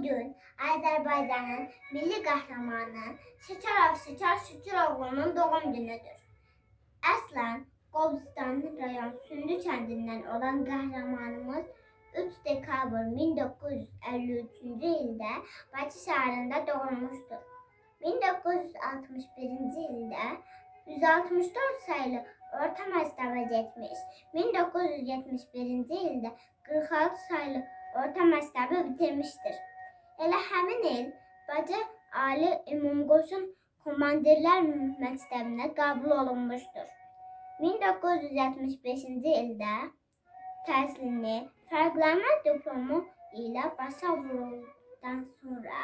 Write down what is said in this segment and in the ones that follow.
Bugün Azerbaycan'ın milli kahramanı Şekerov Şeker Şüküroğlu'nun doğum günüdür. Aslen Qobustan rayon Sündü kəndindən olan qəhrəmanımız 3 dekabr 1953-cü ildə Bakı şəhərində doğulmuşdur. 1961-ci ildə 164 sayılı orta məktəbə getmiş. 1971-ci ildə 46 sayılı orta məktəbi bitirmişdir. Elə həmin il Bakı Ali Ümumqoşun Komandirlər Məktəbinə qəbul olunmuşdur. 1975-ci ildə təhsilini fərqlənmə diplomu ilə başa vurulduqdan sonra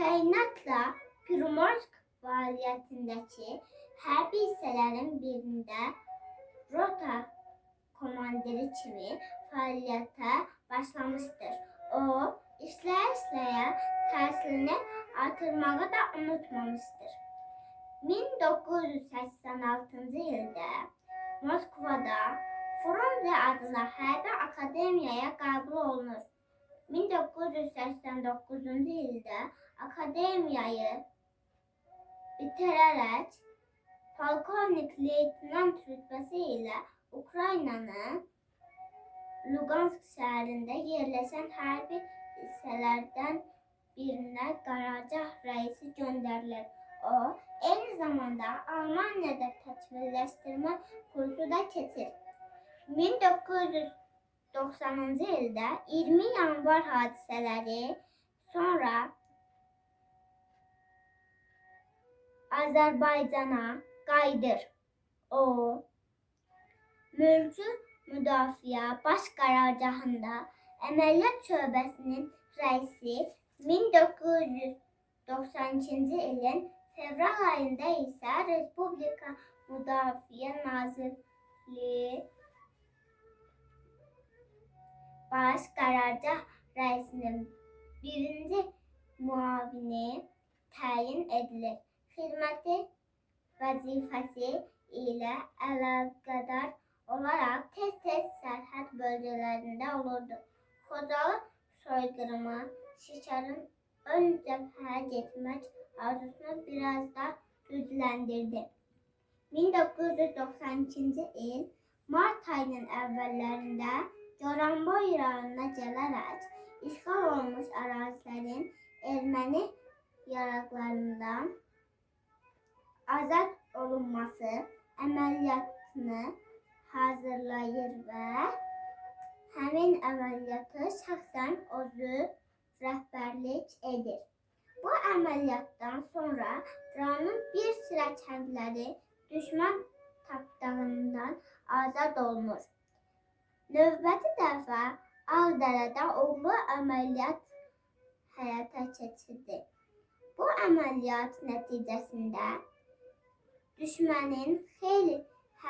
təyinatla Primorsk fəaliyyətindəki hərbi hissələrin birində rota komandiri kimi fəaliyyətə başlamışdır. O, işləyə-işləyə təhsilini artırmağı da unutmamışdır. 1986-cı ildə Moskvada Frunze adlı hərbi akademiyaya qəbul olunur. 1989-cu ildə akademiyayı bitirərək polkovnik leytenant rütbəsi ilə Ukraynanın Lugansk şəhərində yerləşən hərbi hissələrdən birinə qaracah rəisi göndərilir. O, eyni zamanda Almaniyada təkmilləşdirmə kursu da keçir. 1990-cı ildə 20 yanvar hadisələri sonra Azərbaycana qayıdır. O, mülki müdafiə baş qərargahında əməliyyat şöbəsinin rəisi 1992-ci ilin fevral ayında isə Respublika Müdafiə Nazirliyi baş qərargah rəisinin birinci müavini təyin edilir. Xidməti vəzifəsi ilə əlaqədar olaraq tez-tez sərhəd bölgələrində olurdu. Xocalı soyqırımı Şişərin ön cəbhəyə getmək arzusunu biraz da gücləndirdi. 1992-ci il mart ayının əvvəllərində Goranboy rayonuna gələrək işğal olmuş ərazilərin erməni yaraqlarından azad olunması əməliyyatını hazırlayır və həmin əməliyyatı şəxsən özü rəhbərlik edir. Bu əməliyyatdan sonra rayonun bir sıra kəndləri düşmən tapdağından azad olunur. Növbəti dəfə Ağdərədə uğurlu əməliyyat həyata keçirdi. Bu əməliyyat nəticəsində düşmənin xeyli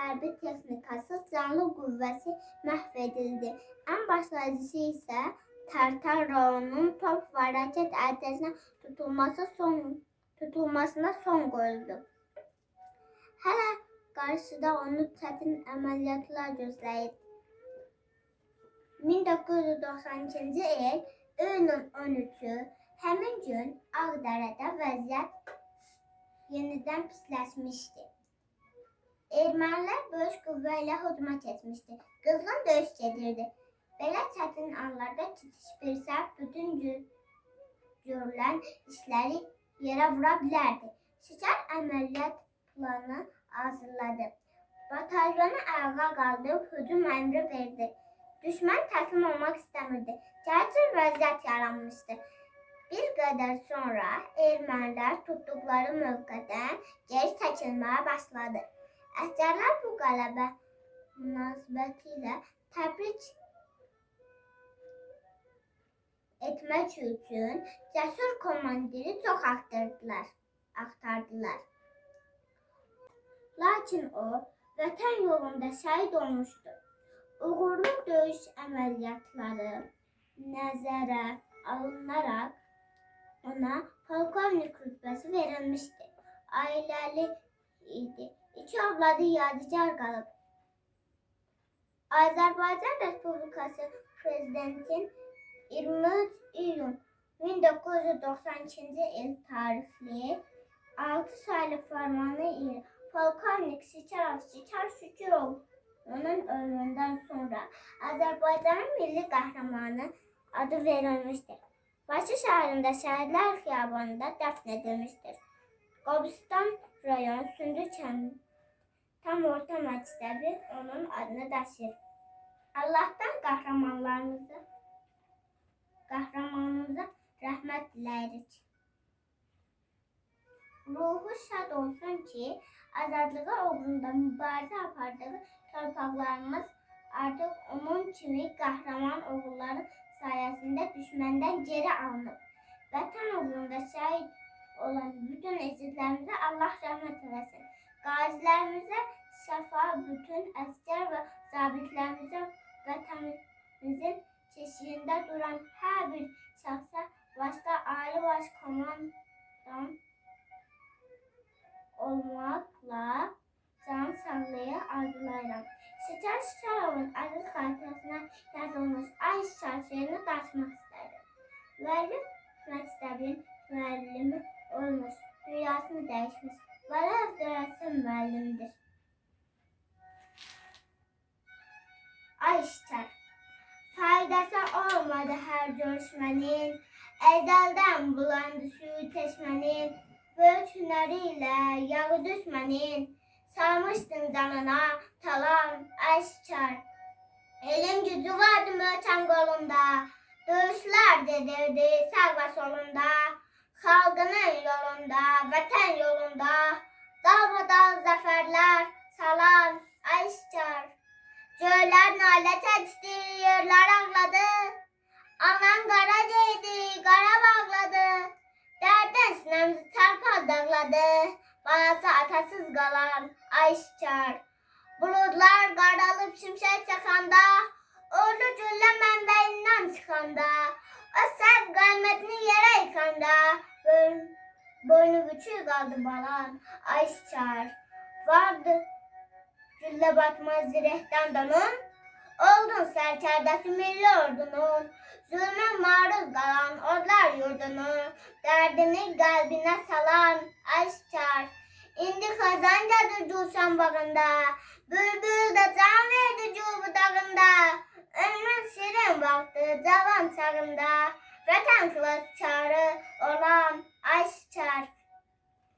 hərbi texnikası, canlı qüvvəsi məhv edildi. Ən başlayıcısı isə Tərtər rayonunun top və raket atəşinə tutulması son tutulmasına son qoyuldu. Hələ qarşıda onu çətin əməliyyatlar gözləyir. 1992-ci il iyunun 13-ü həmin gün Ağdərədə vəziyyət yenidən pisləşmişdi. Ermənilər böyük qüvvə ilə hücuma keçmişdi. Qızğın döyüş gedirdi. Belə çətin anlarda kiçik bir səhv bütün gör görülən işləri yerə vura bilərdi. Şəkər əməliyyat planı hazırladı. Batalyonu ayağa qaldırıb hücum əmri verdi. Düşmən təslim olmaq istəmirdi. Gərgin vəziyyət yaranmışdı. Bir qədər sonra ermənilər tutduqları mövqedən geri çəkilməyə başladı. Əsgərlər bu qələbə münasibətilə təbrik etmək üçün cəsur komandiri çox axtardılar. Axtardılar. Lakin o vətən yolunda şəhid olmuşdu. Uğurlu döyüş əməliyyatları nəzərə alınaraq ona polkovnik rütbəsi verilmişdi. Ailəli idi. İki övladı yadigar qalıb. Azərbaycan Respublikası Prezidentin 23 iyun 1992 il tarixli 6 sayılı fermanı ilə polkovnik Siçarov Siçar Şükurovun ölümündən sonra Azərbaycanın milli qəhrəmanı adı verilmişdir. Bakı şəhərində Şəhidlər Xiyabanında dəfn edilmişdir. Qobustan rayon Sündü kəndi tam orta məktəbi onun adını daşıyır. Allah'tan kahramanlarımızı kahramanımıza rahmet dileriz. Ruhu şad olsun ki azadlığı uğrunda mübarizə apardığı torpaqlarımız artıq onun kimi kahraman oğulları sayesinde düşməndən geri alınıb. Vətən uğrunda şəhid olan bütün eziklərimizə Allah rəhmət eləsin. Qazilərimizə şəfa bütün əskər və zabitlərimizə vətənimizin keşiyində duran hər bir şəxsə başda Ali Baş Komandan olmakla can sağlığı arzulayıram. Şeker Şikarov'un adı xatirəsinə yazılmış ay şarkıyını daşımaq istərdim. Müəllif məktəbin müəllimi olmuş, dünyasını dəyişmiş. Vələv dörəsi müəllimdir. Ay şeker. Faydası olmadı her görüşmenin. Ezelden bulandı suyu çeşmenin. Böyük hüneriyle yağı düşmenin. Sarmıştın canına talan aşkar. Elin gücü vardı möçen kolunda. Dövüşler dedirdi sağ ve solunda. Halkının yolunda, vatan yolunda. Dağ zaferler salan aşkar. Göyler nalə çəkdi, ağladı. Anan qara deydi, qara bağladı. Dərdən sinəmizi çarpaz dağladı. Banası atasız qalan ay şikar. Buludlar qaralıb şimşək çaxanda, ordu güllə mənbəyindən çıxanda, qamətini yerə yıkanda, boyun, boynu bükük qaldı balan, ay şikar. Vardı Gülle batmaz direkten donun. Oldun serkerdesi milli ordunun. Zulme maruz kalan orlar yurdunu. Derdini kalbine salan aşkar. İndi kazancadır Cuşan bağında. Bülbül de can verdi Cubu dağında. Ömrün şirin vakti cavan çağında. Vatan kılıç çağrı olan aşkar.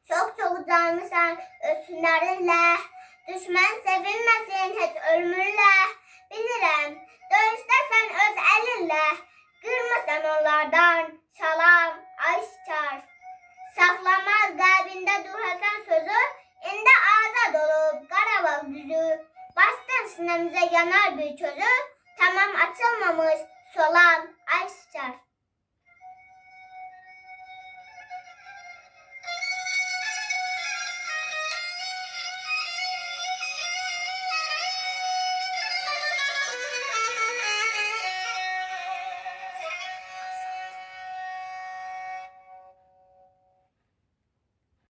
Çok çok canlısan özünlerinle. Düşmən sevinməsin heç ölmürlə. Bilirəm, döyüşdə sən öz əlinlə qırmısan onlardan salam aşkar. Saxlamaz qəlbində durhasan sözü, indi azad olub Qarabağ düzü. Bastın sinəmizə yanar bir közü, tamam açılmamış solan aşkar.